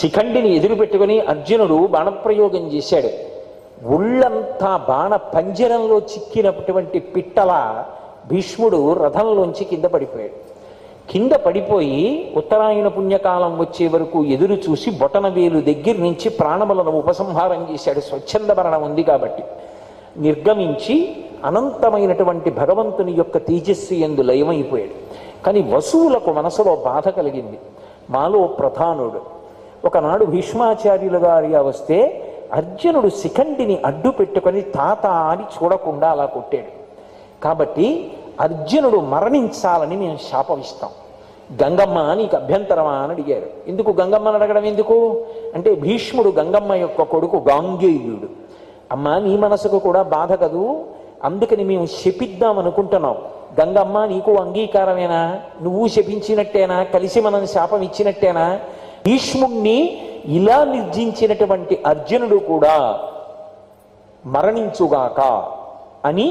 శిఖండిని ఎదురు పెట్టుకుని అర్జునుడు బాణప్రయోగం చేశాడు. ఒళ్ళంతా బాణ పంజరంలో చిక్కినటువంటి పిట్టల భీష్ముడు రథంలోంచి కింద పడిపోయాడు. కింద పడిపోయి ఉత్తరాయణ పుణ్యకాలం వచ్చే వరకు ఎదురు చూసి బొటన వేలు దగ్గర నుంచి ప్రాణములను ఉపసంహారం చేశాడు. స్వచ్ఛంద మరణం ఉంది కాబట్టి. నిర్గమించి అనంతమైనటువంటి భగవంతుని యొక్క తేజస్సు ఎందు లయమైపోయాడు. కానీ వసువులకు మనసులో బాధ కలిగింది. మాలో ప్రధానుడు ఒకనాడు భీష్మాచార్యులు గారి వస్తే అర్జునుడు శిఖండిని అడ్డు పెట్టుకొని తాత అని చూడకుండా అలా కొట్టాడు. కాబట్టి అర్జునుడు మరణించాలని మేము శాపమిస్తాం గంగమ్మ నీకు అభ్యంతరమా అని అడిగారు. ఎందుకు గంగమ్మని అడగడం ఎందుకు? అంటే భీష్ముడు గంగమ్మ యొక్క కొడుకు గాంగేయుడు. అమ్మా నీ మనసుకు కూడా బాధ కదూ? అందుకని మేము శపిద్దాం అనుకుంటున్నాం. గంగమ్మ నీకు అంగీకారమేనా? నువ్వు శపించినట్టేనా? కలిసి మనం శాపం ఇచ్చినట్టేనా? భీష్ముణ్ణి ఇలా నిర్జించినటువంటి అర్జునుడు కూడా మరణించుగాక అని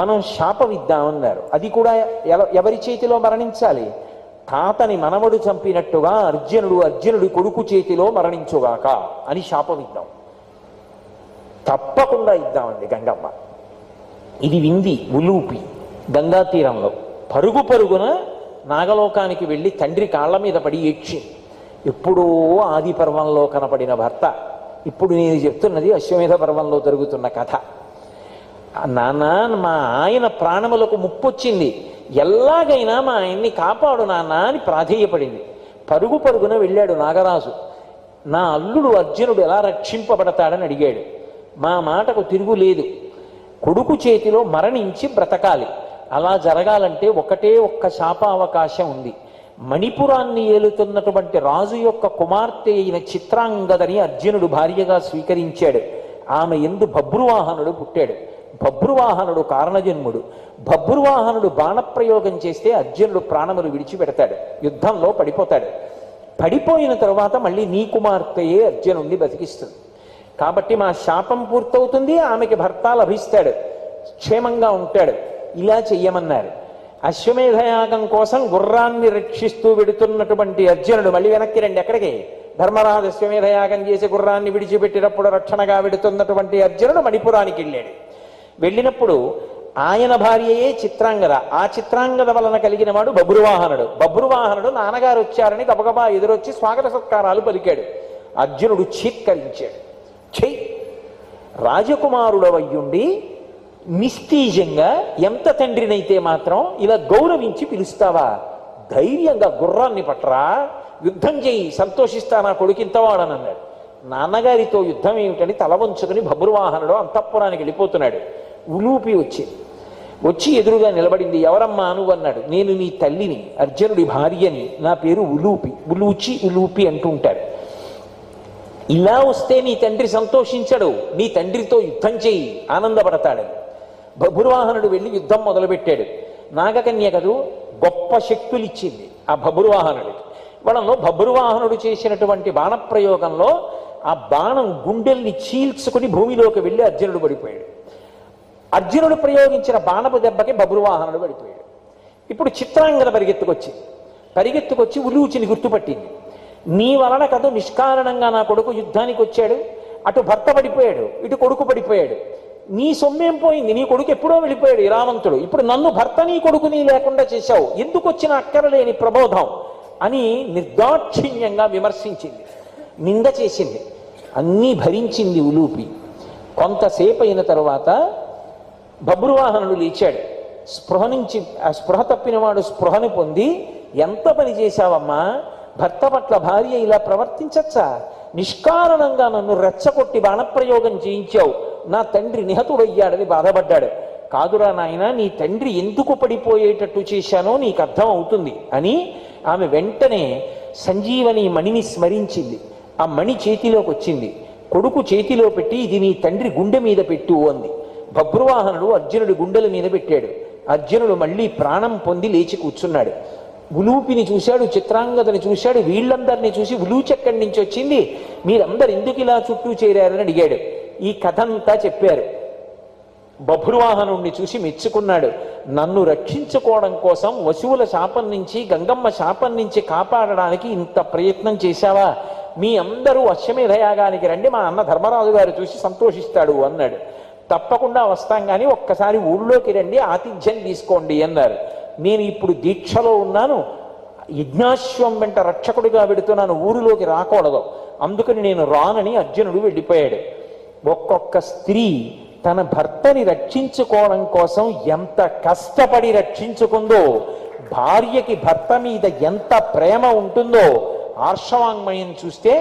మనం శాపమిద్దామన్నారు అది కూడా ఎవరి చేతిలో మరణించాలి? తాతని మనవడు చంపినట్టుగా అర్జునుడు అర్జునుడి కొడుకు చేతిలో మరణించుగాక అని శాపమిద్దాం తప్పకుండా ఇద్దామండి గంగమ్మ. ఇది వింది ఉలూపి గంగా తీరంలో పరుగు పరుగున నాగలోకానికి వెళ్ళి తండ్రి కాళ్ళ మీద పడి ఏడ్చింది. ఎప్పుడో ఆది పర్వంలో కనపడిన భర్త. ఇప్పుడు నేను చెప్తున్నది అశ్వమేధ పర్వంలో జరుగుతున్న కథ. నాన్న మా ఆయన ప్రాణములకు ముప్పొచ్చింది. ఎలాగైనా మా ఆయన్ని కాపాడు నాన్న అని ప్రాధేయపడింది. పరుగు పరుగున వెళ్ళాడు నాగరాజు. నా అల్లుడు అర్జునుడు ఎలా రక్షింపబడతాడని అడిగాడు. మా మాటకు తిరుగులేదు కొడుకు చేతిలో మరణించి బ్రతకాలి. అలా జరగాలంటే ఒకటే ఒక్క శాపావకాశం ఉంది. మణిపురాన్ని ఏలుతున్నటువంటి రాజు యొక్క కుమార్తె అయిన చిత్రాంగదని అర్జునుడు భార్యగా స్వీకరించాడు. ఆమె ఎందు భబ్రువాహనుడు పుట్టాడు. భబ్రువాహనుడు కారణజన్ముడు. భబ్రువాహనుడు బాణప్రయోగం చేస్తే అర్జునుడు ప్రాణములు విడిచిపెడతాడు. యుద్ధంలో పడిపోతాడు. పడిపోయిన తరువాత మళ్ళీ నీ కుమార్తెయే అర్జునుడిని బతికిస్తుంది. కాబట్టి మా శాపం పూర్తవుతుంది ఆమెకి భర్త లభిస్తాడు. క్షేమంగా ఉంటాడు. ఇలా చెయ్యమన్నారు. అశ్వమేధయాగం కోసం గుర్రాన్ని రక్షిస్తూ వెడుతున్నటువంటి అర్జునుడు మళ్ళీ వెనక్కి రండి ఎక్కడికి? ధర్మరాజు అశ్వమేధయాగం చేసి గుర్రాన్ని విడిచిపెట్టినప్పుడు రక్షణగా వెడుతున్నటువంటి అర్జునుడు మణిపురానికి వెళ్ళాడు. వెళ్ళినప్పుడు ఆయన భార్యయే చిత్రాంగద. ఆ చిత్రాంగద వలన కలిగిన వాడు బబ్రువాహనుడు బబ్రువాహనుడు నాన్నగారు వచ్చారని గబగబా ఎదురొచ్చి స్వాగత సత్కారాలు పలికాడు. అర్జునుడు చీత్కరించాడు. చెయ్యి రాజకుమారుడవయ్యుండి నిస్తీజంగా ఎంత తండ్రినైతే మాత్రం ఇలా గౌరవించి పిలుస్తావా? ధైర్యంగా గుర్రాన్ని పట్టరా యుద్ధం చేయి సంతోషిస్తా నా కొడుకు ఇంతవాడని అన్నాడు. నాన్నగారితో యుద్ధం ఏమిటని తల వంచుకుని భబ్రువాహనుడు అంతఃపురానికి వెళ్ళిపోతున్నాడు. ఉలూపి వచ్చింది వచ్చి ఎదురుగా నిలబడింది ఎవరమ్మా నువ్వు? అన్నాడు. నేను నీ తల్లిని అర్జునుడి భార్యని నా పేరు ఉలూపి ఉలూచి ఉలూపి అంటూ ఉంటారు ఇలా వస్తే నీ తండ్రి సంతోషించడు నీ తండ్రితో యుద్ధం చేయి ఆనందపడతాడు. బభుర్వాహనుడు వెళ్ళి యుద్ధం మొదలుపెట్టాడు. నాగకన్య కదూ గొప్ప శక్తులు ఇచ్చింది ఆ బభుర్వాహనుడికి వాళ్ళలో బభుర్వాహనుడు చేసినటువంటి బాణప్రయోగంలో ఆ బాణం గుండెల్ని చీల్చుకుని భూమిలోకి వెళ్ళి అర్జునుడు పడిపోయాడు. అర్జునుడు ప్రయోగించిన బాణపు దెబ్బకి బభుర్వాహనుడు పడిపోయాడు. ఇప్పుడు చిత్రాంగన పరిగెత్తుకొచ్చింది. పరిగెత్తుకొచ్చి ఉలూచిని గుర్తుపట్టింది. నీ వలన కదూ నిష్కారణంగా నా కొడుకు యుద్ధానికి వచ్చాడు అటు భర్త పడిపోయాడు. ఇటు కొడుకు పడిపోయాడు. నీ సొమ్మేం పోయింది? నీ కొడుకు ఎప్పుడో వెళ్ళిపోయాడు ఇరావంతుడు ఇప్పుడు నన్ను భర్త నీ కొడుకుని లేకుండా చేశావు. ఎందుకు వచ్చిన అక్కరలేని ప్రబోధం? అని నిర్దాక్షిణ్యంగా విమర్శించింది. నింద చేసింది. అన్నీ భరించింది ఉలూపి. కొంతసేపు అయిన తరువాత బబ్రువాహనుడు లేచాడు. స్పృహ నుంచి ఆ స్పృహ తప్పినవాడు స్పృహను పొంది ఎంత పని చేశావమ్మా? భర్త పట్ల భార్య ఇలా ప్రవర్తించచ్చా? నిష్కారణంగా నన్ను రెచ్చగొట్టి బాణప్రయోగం చేయించావు. నా తండ్రి నిహతుడయ్యాడని బాధపడ్డాడు. కాదురా నాయన నీ తండ్రి ఎందుకు పడిపోయేటట్టు చేశానో నీకు అర్థం అవుతుంది అని ఆమె వెంటనే సంజీవని మణిని స్మరించింది. ఆ మణి చేతిలోకి వచ్చింది కొడుకు చేతిలో పెట్టి ఇది నీ తండ్రి గుండె మీద పెట్టు అంది. భబ్రువాహనుడు అర్జునుడి గుండెల మీద పెట్టాడు. అర్జునుడు మళ్ళీ ప్రాణం పొంది లేచి కూర్చున్నాడు. ఉలూపిని చూశాడు చిత్రాంగతని చూశాడు వీళ్ళందరినీ చూసి ఉలూచెక్కడి నుంచి వచ్చింది? మీరందరు ఎందుకు ఇలా చుట్టూ చేరారని అడిగాడు. ఈ కథ అంతా చెప్పారు. బభ్రువాహనుణ్ణి చూసి మెచ్చుకున్నాడు. నన్ను రక్షించుకోవడం కోసం వశువుల శాపం నుంచి గంగమ్మ శాపం నుంచి కాపాడడానికి ఇంత ప్రయత్నం చేశావా? మీ అందరూ అశ్వమేధ యాగానికి రండి మా అన్న ధర్మరాజు గారు చూసి సంతోషిస్తాడు అన్నాడు. తప్పకుండా వస్తాం కానీ ఒక్కసారి ఊళ్ళోకి రండి ఆతిథ్యం తీసుకోండి అన్నారు. నేను ఇప్పుడు దీక్షలో ఉన్నాను. యజ్ఞాశ్వం వెంట రక్షకుడిగా పెడుతున్నాను ఊరిలోకి రాకూడదు. అందుకని నేను రానని అర్జునుడు వెళ్ళిపోయాడు. ఒక్కొక్క స్త్రీ తన భర్తని రక్షించుకోవడం కోసం ఎంత కష్టపడి రక్షించుకుందో భార్యకి భర్త మీద ఎంత ప్రేమ ఉంటుందో ఆర్షవాంగ్మయం చూస్తే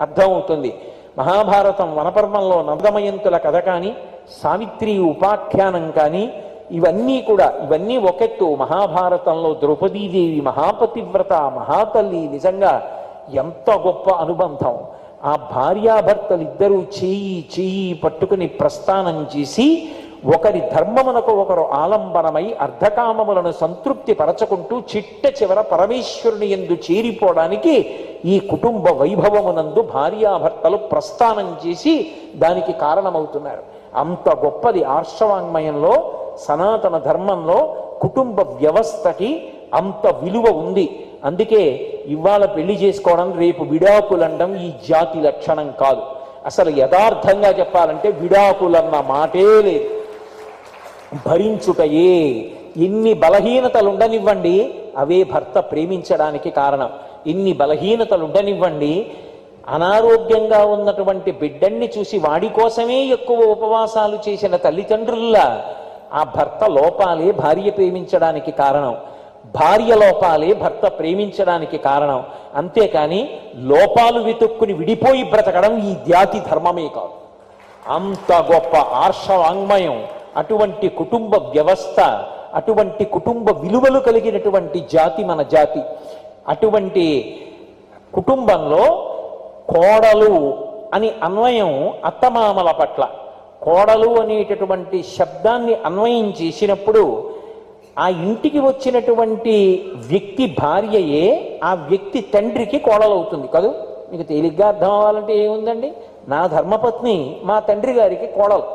అర్థమవుతుంది. మహాభారతం వనపర్వంలో నవదమయంతుల కథ కానీ సావిత్రి ఉపాఖ్యానం కానీ ఇవన్నీ కూడా ఇవన్నీ ఒకెత్తు మహాభారతంలో ద్రౌపదీదేవి మహాపతివ్రత మహాతల్లి నిజంగా ఎంత గొప్ప అనుబంధం. ఆ భార్యాభర్తలిద్దరూ చేయి చేయి పట్టుకుని ప్రస్థానం చేసి ఒకరి ధర్మమునకు ఒకరు ఆలంబనమై అర్ధకామములను సంతృప్తి పరచుకుంటూ చిట్ట చివర పరమేశ్వరుని ఎందు చేరిపోవడానికి ఈ కుటుంబ వైభవమునందు భార్యాభర్తలు ప్రస్థానం చేసి దానికి కారణమవుతున్నారు. అంత గొప్పది ఆర్షవాంగ్మయంలో సనాతన ధర్మంలో కుటుంబ వ్యవస్థకి అంత విలువ ఉంది. అందుకే ఇవాళ పెళ్ళి చేసుకోవడం రేపు విడాకులండం ఈ జాతి లక్షణం కాదు. అసలు యథార్థంగా చెప్పాలంటే విడాకులన్న మాటే లేదు. భరించుటయే. ఎన్ని బలహీనతలు ఉండనివ్వండి అవే భర్త ప్రేమించడానికి కారణం. ఇన్ని బలహీనతలు ఉండనివ్వండి అనారోగ్యంగా ఉన్నటువంటి బిడ్డన్ని చూసి వాడి కోసమే ఎక్కువ ఉపవాసాలు చేసిన తల్లిదండ్రుల్లా ఆ భర్త లోపాలే భార్య ప్రేమించడానికి కారణం. భార్య లోపాలే భర్త ప్రేమించడానికి కారణం. అంతేకాని లోపాలు వెతుక్కుని విడిపోయి బ్రతకడం ఈ జాతి ధర్మమే కాదు. అంత గొప్ప ఆర్షవాంగ్మయం అటువంటి కుటుంబ వ్యవస్థ అటువంటి కుటుంబ విలువలు కలిగినటువంటి జాతి మన జాతి. అటువంటి కుటుంబంలో కోడలు అని అన్వయం అత్తమామల పట్ల. కోడలు అనేటటువంటి శబ్దాన్ని అన్వయం చేసినప్పుడు ఆ ఇంటికి వచ్చినటువంటి వ్యక్తి భార్యయే ఆ వ్యక్తి తండ్రికి కోడలవుతుంది కదూ? మీకు తేలిగ్గా అర్థం అవ్వాలంటే ఏముందండి? నా ధర్మపత్ని మా తండ్రి గారికి కోడలు.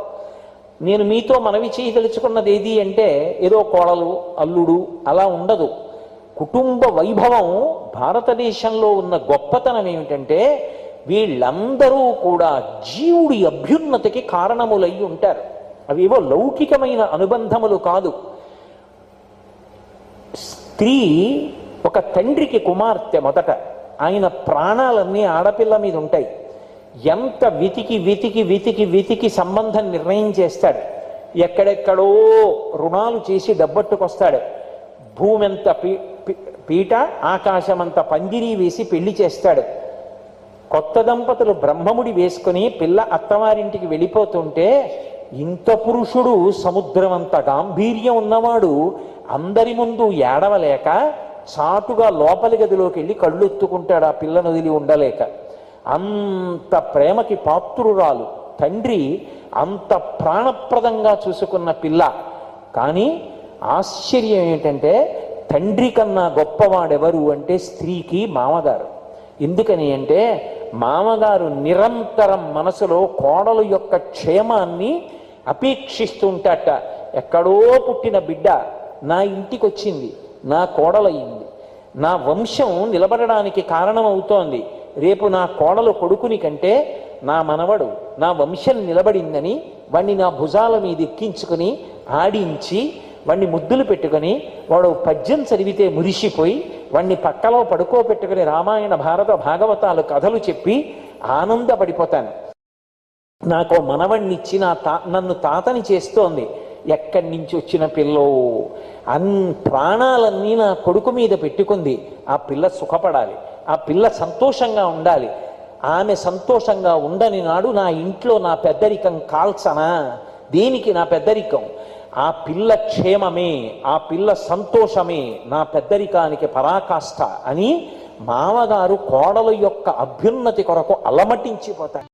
నేను మీతో మనవి చేయదలుచుకున్నది ఏది అంటే ఏదో కోడలు అల్లుడు అలా ఉండదు. కుటుంబ వైభవం భారతదేశంలో ఉన్న గొప్పతనం ఏమిటంటే వీళ్ళందరూ కూడా జీవుడి అభ్యున్నతికి కారణములై ఉంటారు అవేవో లౌకికమైన అనుబంధములు కాదు. స్త్రీ ఒక తండ్రికి కుమార్తె మొదట. ఆయన ప్రాణాలన్నీ ఆడపిల్ల మీద ఉంటాయి. ఎంత వెతికి వితికి వితికి వితికి సంబంధం నిర్ణయం చేస్తాడు. ఎక్కడెక్కడో రుణాలు చేసి డబ్బట్టుకొస్తాడు. భూమి ఎంత పీ ఆకాశం పీట ఆకాశమంత పందిరి వేసి పెళ్ళి చేస్తాడు. కొత్త దంపతులు బ్రహ్మముడి వేసుకుని పిల్ల అత్తవారింటికి వెళ్ళిపోతుంటే ఇంత పురుషుడు సముద్రం అంత గాంభీర్యం ఉన్నవాడు అందరి ముందు ఏడవలేక చాటుగా లోపలి గదిలోకి వెళ్ళి కళ్ళు ఎత్తుకుంటాడు ఆ పిల్లను వదిలి ఉండలేక. అంత ప్రేమకి పాత్రురాలు తండ్రి అంత ప్రాణప్రదంగా చూసుకున్న పిల్ల. కానీ ఆశ్చర్యం ఏంటంటే తండ్రి కన్నా గొప్పవాడెవరు అంటే స్త్రీకి మామగారు. ఎందుకని అంటే మామగారు నిరంతరం మనసులో కోడలు యొక్క క్షేమాన్ని అపేక్షిస్తుంటాట. ఎక్కడో పుట్టిన బిడ్డ నా ఇంటికి వచ్చింది నా కోడలయ్యింది నా వంశం నిలబడడానికి కారణమవుతోంది రేపు నా కోడలు కొడుకుని కంటే నా మనవడు నా వంశం నిలబడిందని వాణ్ణి నా భుజాల మీద ఎక్కించుకుని ఆడించి వాణ్ణి ముద్దులు పెట్టుకొని వాడు పద్యం చదివితే మురిసిపోయి వాణ్ణి పక్కలో పడుకోబెట్టుకుని రామాయణ భారత భాగవతాలు కథలు చెప్పి ఆనందపడిపోతాను. నాకు మనవణ్ణిచ్చి నా తా నన్ను తాతని చేస్తోంది. ఎక్కడి నుంచి వచ్చిన పిల్లో? అన్ ప్రాణాలన్నీ నా కొడుకు మీద పెట్టుకుంది. ఆ పిల్ల సుఖపడాలి. ఆ పిల్ల సంతోషంగా ఉండాలి. ఆమె సంతోషంగా ఉండని నాడు నా ఇంట్లో నా పెద్దరికం కాల్చనా? దేనికి నా పెద్దరికం? ఆ పిల్ల క్షేమమే ఆ పిల్ల సంతోషమే నా పెద్దరికానికి పరాకాష్ట అని మామగారు కోడలు యొక్క అభ్యున్నతి కొరకు అలమటించిపోతారు.